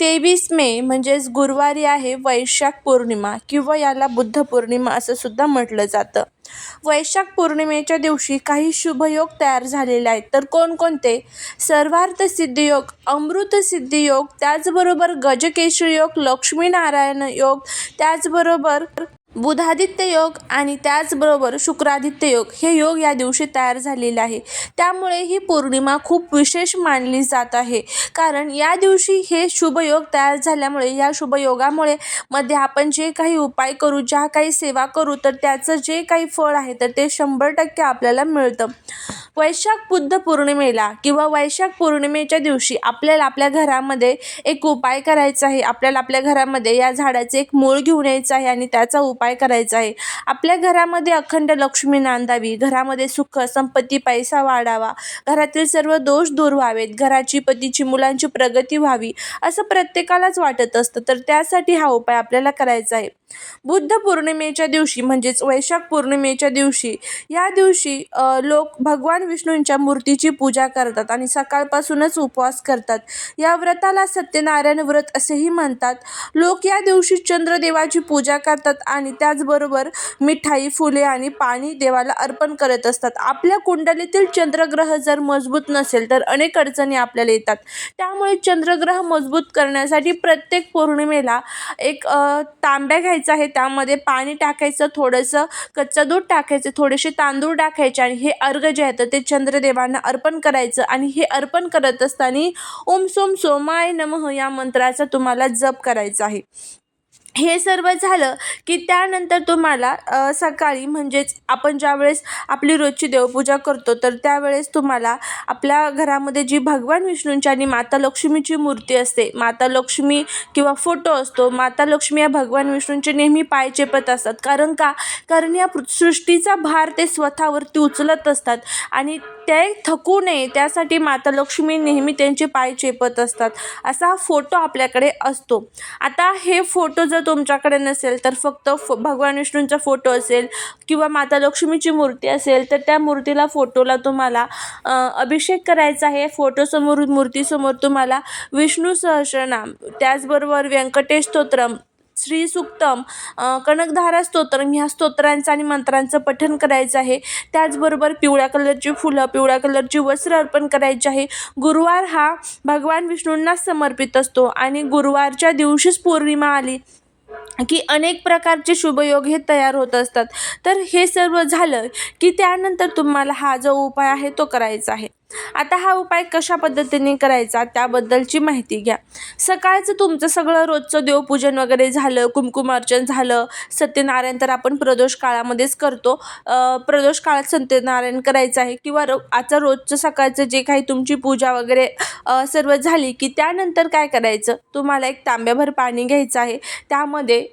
तेवीस मे म्हणजेच गुरुवारी आहे वैशाख पौर्णिमा किंवा याला बुद्ध पौर्णिमा असं सुद्धा म्हटलं जातं. वैशाख पौर्णिमेच्या दिवशी काही शुभयोग तयार झालेले आहेत. तर कोणकोणते? सर्वार्थ सिद्धियोग अमृत सिद्धियोग त्याचबरोबर गजकेशरी योग लक्ष्मीनारायण योग त्याचबरोबर बुधादित्य योग आणि त्याचबरोबर शुक्रादित्य योग हे योग या दिवशी तयार झालेले आहे. त्यामुळे ही पौर्णिमा खूप विशेष मानली जात आहे. कारण या दिवशी हे शुभयोग तयार झाल्यामुळे या शुभयोगामुळे मध्ये आपण जे काही उपाय करू ज्या काही सेवा करू तर त्याचं जे काही फळ आहे तर ते शंभर टक्के आपल्याला मिळतं. वैशाख बुद्ध पौर्णिमेला किंवा वैशाख पौर्णिमेच्या दिवशी आपल्याला आपल्या घरामध्ये एक उपाय करायचा आहे. आपल्याला आपल्या घरामध्ये या झाडाचे एक मूळ घेऊन यायचं आहे आणि त्याचा उपाय करायचा आहे. आपल्या घरामध्ये अखंड लक्ष्मी नांदावी. घरामध्ये सुख संपत्ती पैसा वाढावा. घरातील सर्व दोष दूर व्हावेत. घराची पतीची मुलांची प्रगती व्हावी असं प्रत्येकालाच वाटत असतं. तर त्यासाठी हा उपाय आपल्याला करायचा आहे. बुद्ध पौर्णिमेच्या दिवशी म्हणजेच वैशाख पौर्णिमेच्या दिवशी या दिवशी लोक भगवान विष्णूंच्या मूर्तीची पूजा करतात आणि सकाळपासूनच उपवास करतात. या व्रताला सत्यनारायण व्रत असेही म्हणतात. लोक या दिवशी चंद्रदेवाची पूजा करतात आणि आणि त्याचबरोबर मिठाई फुले आणि पाणी देवाला अर्पण करत असतात. आपल्या कुंडलीतील चंद्रग्रह जर मजबूत नसेल तर अनेक अडचणी आपल्याला येतात. त्यामुळे चंद्रग्रह मजबूत करण्यासाठी प्रत्येक पौर्णिमेला एक तांब्या घ्यायचा आहे. त्यामध्ये पाणी टाकायचं थोडंसं कच्चं दूध टाकायचं थोडेसे तांदूळ टाकायचे आणि हे अर्घ जे आहे तर ते चंद्रदेवांना अर्पण करायचं आणि हे अर्पण करत असताना ओम सोम सोमाय नमः या मंत्राचा तुम्हाला जप करायचा आहे. हे सर्व झालं की त्यानंतर तुम्हाला सकाळी म्हणजेच आपण ज्यावेळेस आपली रोजची देवपूजा करतो तर त्यावेळेस तुम्हाला आपल्या घरामध्ये जी भगवान विष्णूंची आणि माता लक्ष्मीची मूर्ती असते माता लक्ष्मी किंवा फोटो असतो माता लक्ष्मी या भगवान विष्णूंचे नेहमी पाय चेपत असतात. कारण का? कारण या सृष्टीचा भार ते स्वतःवरती उचलत असतात आणि ते थकू नये. त्यासाठी माता लक्ष्मी नेहमी त्यांचे पाय चेपत असतात. असा फोटो आपल्याकडे असतो. आता हे फोटो जर तुमच्याकडे नसेल तर फक्त फ भगवान विष्णूंचा फोटो असेल किंवा माता लक्ष्मीची मूर्ती असेल तर त्या मूर्तीला फोटोला तुम्हाला अभिषेक करायचा आहे. फोटोसमोर मूर्तीसमोर तुम्हाला विष्णू सहस्रनाम त्याचबरोबर व्यंकटेश स्तोत्रम श्री सुक्तम अ, कनकधारा स्तोत्रम ह्या स्तोत्रांचं आणि मंत्रांचं पठण करायचं आहे. त्याचबरोबर पिवळ्या कलरची फुलं पिवळ्या कलरची वस्त्र अर्पण करायची आहे. गुरुवार हा भगवान विष्णूंना समर्पित असतो आणि गुरुवारच्या दिवशीच पौर्णिमा आली की अनेक प्रकारचे शुभयोग हे तयार होत असतात. तर हे सर्व झालं की त्यानंतर तुम्हाला हा जो उपाय आहे तो करायचा आहे. आता हा उपाय कशा पद्धतीने करायचा त्याबद्दलची माहिती घ्या. सकाळचं तुमचं सगळं रोजचं देवपूजन वगैरे झालं कुंकुमार्चन झालं सत्यनारायण तर आपण प्रदोष काळामध्येच करतो. प्रदोष काळात सत्यनारायण करायचं आहे किंवा रो आजचं रोजचं सकाळचं जे काही तुमची पूजा वगैरे सर्व झाली की त्यानंतर काय करायचं? तुम्हाला एक तांब्याभर पाणी घ्यायचं आहे. त्यामध्ये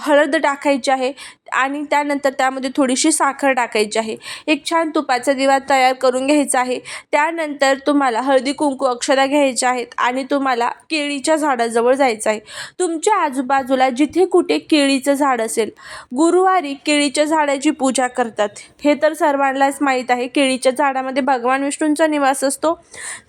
हळद टाकायची आहे. आणि त्यानंतर त्यामध्ये थोडीशी साखर टाकायची आहे. एक छान तुपाचा दिवा तयार करून घ्यायचा आहे. त्यानंतर तुम्हाला हळदी कुंकू अक्षता घ्यायच्या आहेत आणि तुम्हाला केळीच्या झाडाजवळ जायचं आहे. तुमच्या आजूबाजूला जिथे कुठे केळीचं झाड असेल गुरुवारी केळीच्या झाडाची पूजा करतात. हे तर सर्वांनाच माहीत आहे केळीच्या झाडामध्ये भगवान विष्णूंचा निवास असतो.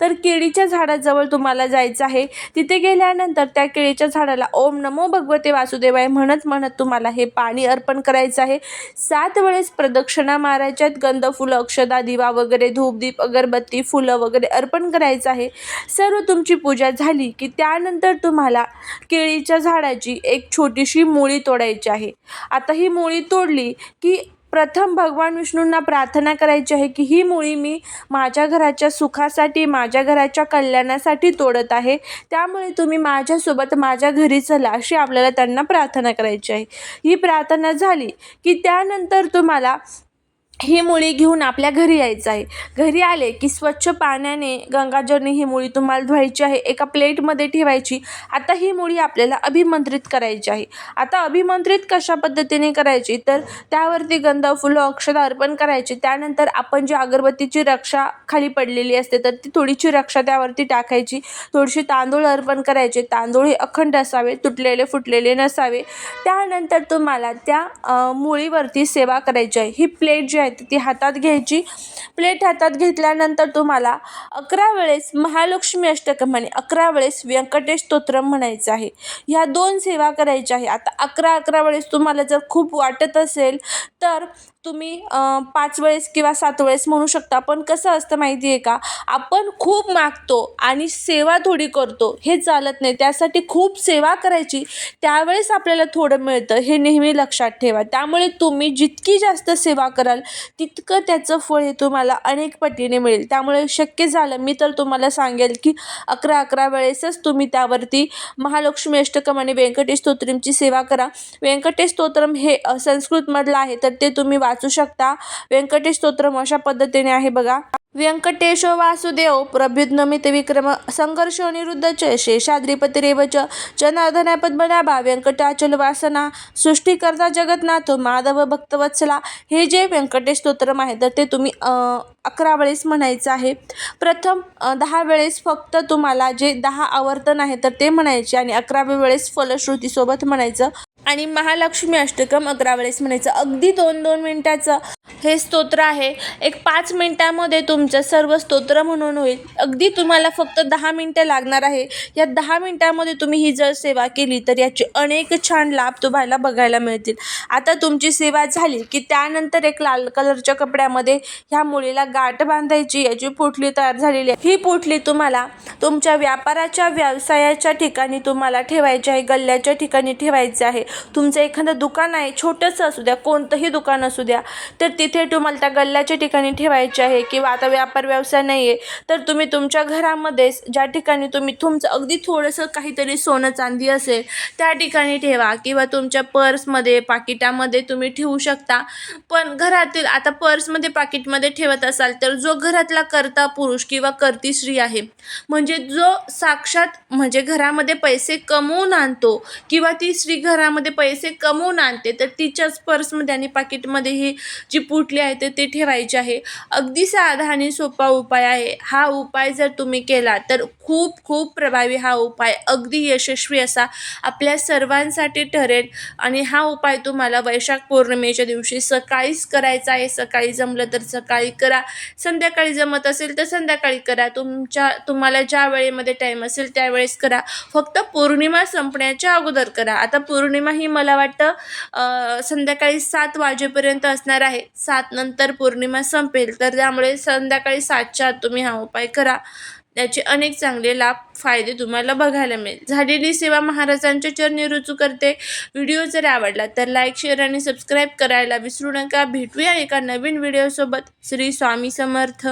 तर केळीच्या झाडाजवळ तुम्हाला जायचं आहे. तिथे गेल्यानंतर त्या केळीच्या झाडाला ओम नमो भगवते वासुदेवाय म्हणत म्हणत तुम्हाला हे पाणी अर्पण करायचं आहे. सात वेळेस प्रदक्षिणा मारायच्यात गंध फुलं अक्षदा दिवा वगैरे धूपदीप अगरबत्ती फुलं वगैरे अर्पण करायचं आहे. सर्व तुमची पूजा झाली की त्यानंतर तुम्हाला केळीच्या झाडाची एक छोटीशी मुळी तोडायची आहे. आता ही मुळी तोडली की प्रथम भगवान विष्णूंना प्रार्थना करायची आहे की ही मुळी मी माझ्या घराच्या सुखासाठी माझ्या घराच्या कल्याणासाठी तोडत आहे. त्यामुळे तुम्ही माझ्यासोबत माझ्या घरी चला अशी आपल्याला त्यांना प्रार्थना करायची आहे. ही प्रार्थना झाली की त्यानंतर तुम्हाला ही मुळी घेऊन आपल्या घरी यायचं आहे. घरी आले की स्वच्छ पाण्याने गंगाजलने ही मुळी तुम्हाला धुवायची आहे. एका प्लेटमध्ये ठेवायची. आता ही मुळी आपल्याला अभिमंत्रित करायची आहे. आता अभिमंत्रित कशा पद्धतीने करायची? तर त्यावरती गंध फुलं अक्षता अर्पण करायची. त्यानंतर आपण जी अगरबत्तीची रक्षा खाली पडलेली असते तर ती थोडीशी रक्षा त्यावरती टाकायची. थोडीशी तांदूळ अर्पण करायचे. तांदूळ हे अखंड असावे तुटलेले फुटलेले नसावे. त्यानंतर तुम्हाला त्या मुळीवरती सेवा करायची आहे. ही प्लेट जी आहे ती हातात घ्यायची. प्लेट हातात घेतल्यानंतर तुम्हाला अकरा वेळेस महालक्ष्मी अष्टकं म्हणे अकरा वेळेस व्यंकटेश स्तोत्रम म्हणायचं आहे. ह्या दोन सेवा करायच्या आहे. आता अकरा अकरा वेळेस तुम्हाला जर खूप वाटत असेल तर तुम्ही पाच वेळेस किंवा सात वेळेस म्हणू शकता पण कसं असतं माहिती आहे का? आपण खूप मागतो आणि सेवा थोडी करतो हे चालत नाही. त्यासाठी खूप सेवा करायची त्यावेळेस आपल्याला थोडं मिळतं. हे नेहमी लक्षात ठेवा. त्यामुळे तुम्ही जितकी जास्त सेवा कराल तितकं त्याचं फळ हे तुम्हाला अनेक पटीने मिळेल. त्यामुळे शक्य झालं मी तर तुम्हाला सांगेल की अकरा अकरा वेळेसच तुम्ही त्यावरती महालक्ष्मी अष्टकम आणि व्यंकटेश स्तोत्रमची सेवा करा. व्यंकटेश स्तोत्रम हे संस्कृतमधलं आहे तर ते तुम्ही वाच वाचू शकता. व्यंकटेश स्तोत्रम अशा पद्धतीने आहे बघा. व्यंकटेशो वासुदेव प्रभ्युद्नमित विक्रम संघर्ष निरुद्ध च शेषाद्रिपतिरेव च जनार्दना पद्मनाभा व्यंकटाचल वासना सृष्टीकर्ता जगतनाथ माधव भक्तवत्सला हे जे व्यंकटेश स्तोत्रम आहे तर ते तुम्ही अकरा वेळेस म्हणायचं आहे. प्रथम दहा वेळेस फक्त तुम्हाला जे दहा आवर्तन आहे तर ते म्हणायचे आणि अकराव्या वेळेस फलश्रुतीसोबत म्हणायचं. आणि महालक्ष्मी अष्टकम अकरा वेळेस म्हणायचं. अगदी दोन दोन मिनटाचं हे स्तोत्र आहे. एक पाच मिनिटामध्ये तुमचं सर्व स्तोत्र म्हणून होईल. अगदी तुम्हाला फक्त दहा मिनटं लागणार आहे. या दहा मिनटामध्ये तुम्ही ही जर सेवा केली तर याचे अनेक छान लाभ तुम्हाला बघायला मिळतील. आता तुमची सेवा झाली की त्यानंतर एक लाल कलरच्या कपड्यामध्ये ह्या मुलीला गाठ बांधायची. याची पोटली तयार झालेली आहे. ही पोटली तुम्हाला तुमच्या व्यापाराच्या व्यवसायाच्या ठिकाणी तुम्हाला ठेवायची आहे. गल्ल्याच्या ठिकाणी ठेवायचं आहे. तुमचं एखादं दुकान आहे छोटंसं असू द्या कोणतंही दुकान असू द्या तर तिथे तुम्हाला त्या गल्ल्याच्या ठिकाणी ठेवायचे आहे किंवा आता व्यापार व्यवसाय नाही आहे तर तुम्ही तुमच्या घरामध्येच ज्या ठिकाणी तुम्ही तुमचं अगदी थोडंसं काहीतरी सोनं चांदी असेल त्या ठिकाणी ठेवा किंवा तुमच्या पर्समध्ये पाकिटामध्ये तुम्ही ठेवू शकता. पण घरातील आता पर्समध्ये पाकिटमध्ये ठेवत असाल तर जो घरातला कर्ता पुरुष किंवा कर्ती स्त्री आहे म्हणजे जो साक्षात म्हणजे घरामध्ये पैसे कमवून आणतो किंवा ती स्त्री घरामध्ये पैसे कमवून आणते तर तिच्याच पर्समध्ये आणि पाकिटमध्ये ही जी पुटली आहे तर ते ठेवायची आहे. अगदी साधा आणि सोपा उपाय आहे. हा उपाय जर तुम्ही केला तर खूप खूप प्रभावी हा उपाय. अगदी यशस्वी असा. आपल्या सर्वांसाठी ठरेल. आणि हा उपाय तुम्हाला वैशाख पौर्णिमेच्या दिवशी सकाळीच करायचा आहे. सकाळी जमलं तर सकाळी करा. संध्याकाळी जमत असेल तर संध्याकाळी करा. तुमच्या तुम्हाला ज्या वेळेमध्ये टाईम असेल त्यावेळेस करा. फक्त पौर्णिमा संपण्याच्या अगोदर करा. आता पौर्णिमा ही मला वाटतं संध्याकाळी सात वाजेपर्यंत असणार आहे. सात नंतर पौर्णिमा संपेल तर त्यामुळे संध्याकाळी सातच्या आत तुम्ही हा उपाय करा. त्याचे अनेक चांगले लाभ फायदे तुम्हाला बघायला मिळेल. झालेली सेवा महाराजांच्या चरणी रुजू करते. व्हिडिओ जर आवडला तर लाईक शेअर आणि सबस्क्राईब करायला विसरू नका. भेटूया एका नवीन व्हिडिओसोबत. श्री स्वामी समर्थ.